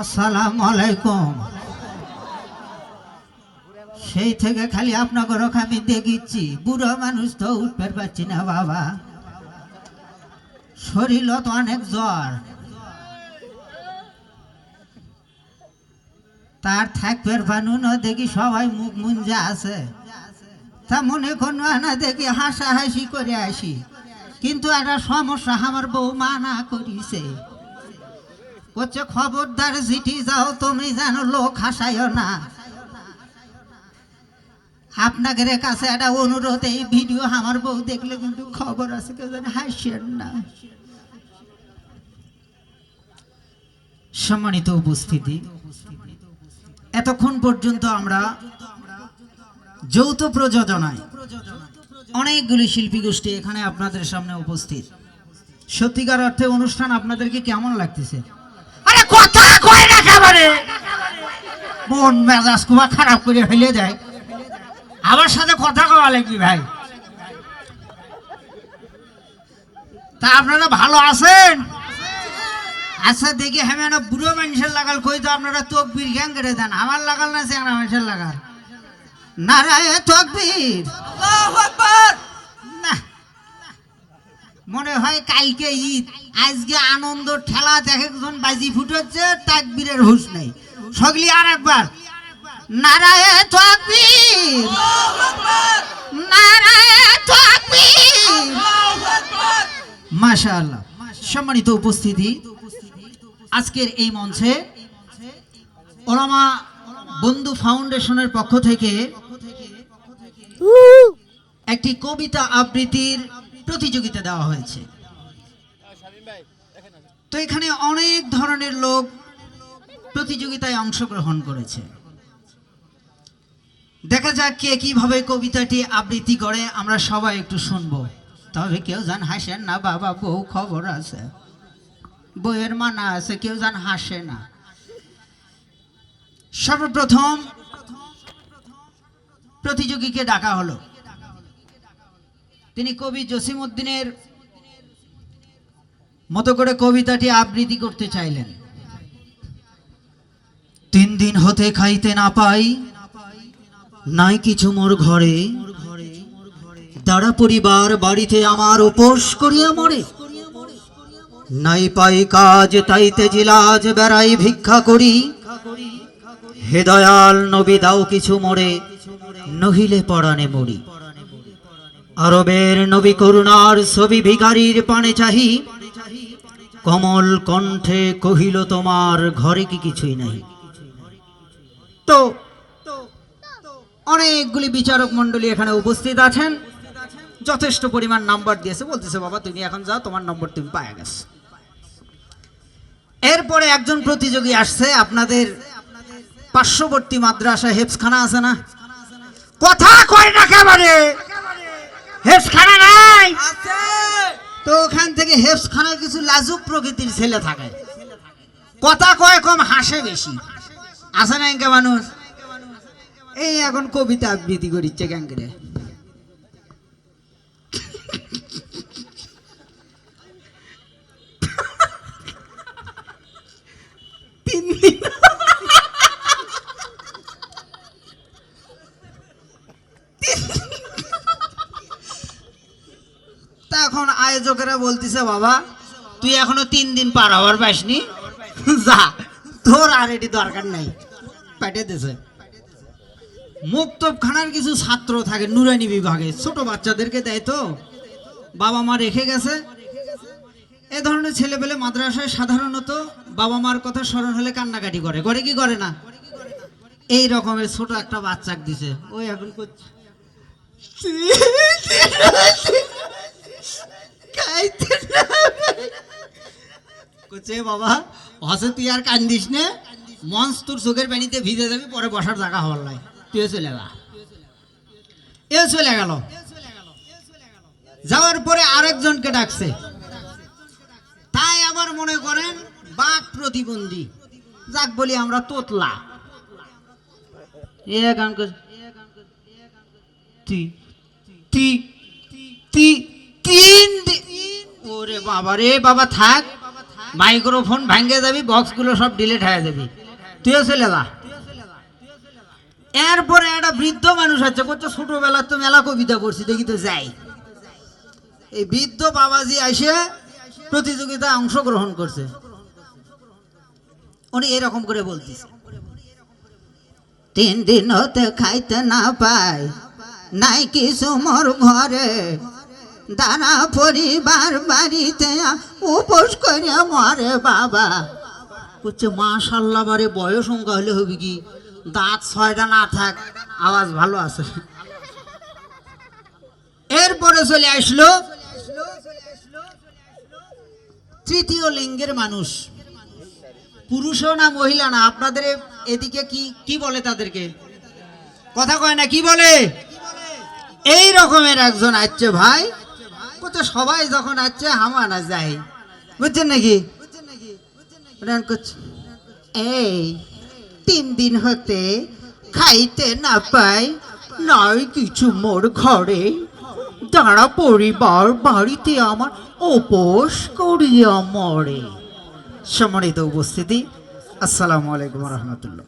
আসসালামু আলাইকুম। সেই থেকে খালি আপনাকে আমি দেখিচ্ছি। বুড়ো মানুষ তো উঠতে পারছি না, বাবা। শরীরও তো অনেক জ্বর। তার থাকবে বানুন দেখি সবাই মুখ মুঞ্জা আছে। তা মনে কোনো না দেখি হাসাহাসি করে আসি। কিন্তু একটা সমস্যা আমার বউ মানা করিছে। খবরদার যাও, তুমি জানো লোক না। আপনাদের কাছে একটা অনুরোধ, এই ভিডিও আমার বউ দেখলে কিন্তু খবর আছে, কেউ যেন না। সম্মানিত উপস্থিতি, এতক্ষণ পর্যন্ত আমরা যৌথ প্রযোজনায় অনেকগুলি শিল্পী গোষ্ঠী এখানে আপনাদের সামনে উপস্থিত। সত্যিকার অর্থে অনুষ্ঠান আপনাদেরকে কেমন লাগতেছে? কথা কয় না একেবারে মন মেজাজ খুব খারাপ করে ফেলে যায় আমার সাথে কথা কওয়া লাগবি ভাই? তা আপনারা ভালো আছেন? আচ্ছা দেখি হ্যাঁ না বুড়ো মানুষের লাগাল কই তো আপনারা তকবির গ্যাং কেটে দেন। আমার লাগাল না চেংড়া মানুষের লাগাল? নারায় তকবির। না মনে হয় কালকে ঈদ। আজকে আনন্দ ঠেলা দেখে বাজি ফুটাচ্ছে তাকবীরের হুঁশ নেই। সগলি আর একবার নারায় নারায় তকবীর। মাশাআল্লাহ। সম্মানিত উপস্থিতি। আজকের এই মঞ্চে ওলামা বন্ধু ফাউন্ডেশনের পক্ষ থেকে একটি কবিতা আবৃত্তির প্রতিযোগিতা দেওয়া হয়েছে। তো এখানে অনেক ধরনের লোক প্রতিযোগিতায় অংশগ্রহণ করেছে। দেখা যাক কে কীভাবে কবিতাটি আবৃত্তি করে, আমরা সবাই একটু শুনব। তবে কেউ জান হাসেন না, বাবা বউ খবর আছে। বইয়ের মানা আছে, কেউ জান হাসে না। সর্বপ্রথম প্রতিযোগীকে ডাকা হলো। তিনি কবি জসিমউদ্দিনের মতো করে কবিতাটি আবৃত্তি করতে চাইলেন। তিন দিন হতে খাইতে না পাই, নাই কিছু মোর ঘরে। দাঁড়া পরিবার বাড়িতে আমার উপোস করিয়া মরে। নাই পাই কাজ, তাইতে জিলাজ, বেড়াই ভিক্ষা করি। হে দয়াল, নবী দাও কিছু মরে, নহিলে পরাণে মরি। আরবের নবী করুণার ছবি ভিখারির পানে চাহি। কমল কণ্ঠে কহিল, তোমার ঘরে কি কিছুই নাই? তো, অনেকগুলি বিচারক মণ্ডলী এখানে উপস্থিত আছেন। যথেষ্ট পরিমাণ নাম্বার দিয়েছে। বলতেছে, বাবা, তুমি এখন যাও, তোমার নম্বর তুমি পায়ে গেছো। এরপরে একজন প্রতিযোগী আসছে, আপনাদের পার্শ্ববর্তী মাদ্রাসা হেফসখানা আছে না? কথা কয় না কেবারে হেফসখানা নাই? তো ওখান থেকে হেফসখানায় কিছু লাজুক প্রকৃতির ছেলে থাকে। কথা কয় কম, হাসে বেশি। আসে না মানুষ? এই এখন কবিতা আবৃত্তি করিচ্ছে গ্যাঙ্গরে তিন দিন তা এখন আয়োজকেরা বলতেছে, বাবা, তুই এখনও তিন দিন পার হওয়ার পাসনি। যা, তোর আর এটি দরকার নাই। পেটে মুক্তবখানার কিছু ছাত্র থাকে নুরানি বিভাগে, ছোট বাচ্চাদেরকে দেয় তো। বাবা মা রেখে গেছে। এ ধরনের ছেলেপেলে মাদ্রাসায় সাধারণত বাবা মার কথা স্মরণ হলে কান্নাকাটি করে। করে কি করে না? এই রকমের ছোট একটা বাচ্চাক দিছে। ওই এখন করছে খাইতে না করছে বাবা হসে তুই আর কান্দিস নে মঞ্চ তোর চোখের পানিতে ভিজে যাবি, পরে বসার জায়গা হওয়ার লাই। তুই চলে গা এ চলে গেল। যাওয়ার পরে আরেকজনকে ডাকছে। তাই আবার মনে করেন বাঘ প্রতিবন্ধী। যাক বলি, আমরা তোতলা। এ ওরে বাবা রে, বাবা থাক। মাইক্রোফোন ভাঙ্গে যাবি, বক্সগুলো সব ডিলিট হয়ে যাবি। তুইও চলে যা এরপরে একটা বৃদ্ধ মানুষ আছে করছে ছোটবেলার তো মেলা কবিতা পড়ছি, দেখি তো যাই। এই বৃদ্ধ বাবাজি এসে প্রতিযোগিতায় অংশগ্রহণ করছে। উনি এরকম করে বলতেছে, তিন দিন হতে খাইতে না পাই, নাই কিছু মোর ঘরে দানা পরিবার বাড়িতে উপোস করে মরে বাবা। হচ্ছে মাশাল্লাহ, বারে বয়স সংখ্যা হলে হবে কি? দাঁত ছয়টা না থাক, আওয়াজ ভালো আছে। এরপরে চলে আসলো তৃতীয় লিঙ্গের মানুষ। পুরুষও না মহিলা না? আপনাদের এদিকে কি কি বলে তাদেরকে? কথা কয় না, কি বলে? এই রকমের একজন আসছে ভাই। কত সবাই যখন আসছে হামানা যায় বুঝছেন নাকি? এই, তিন দিন হতে খাইতে না পাই নয় কিছু মোর ঘরে। দাঁড়া পরিবার বাড়িতে আমার উপোস করিয়া মরে। সম্মানিত উপস্থিতি, আসসালামু আলাইকুম রহমতুল্লাহ।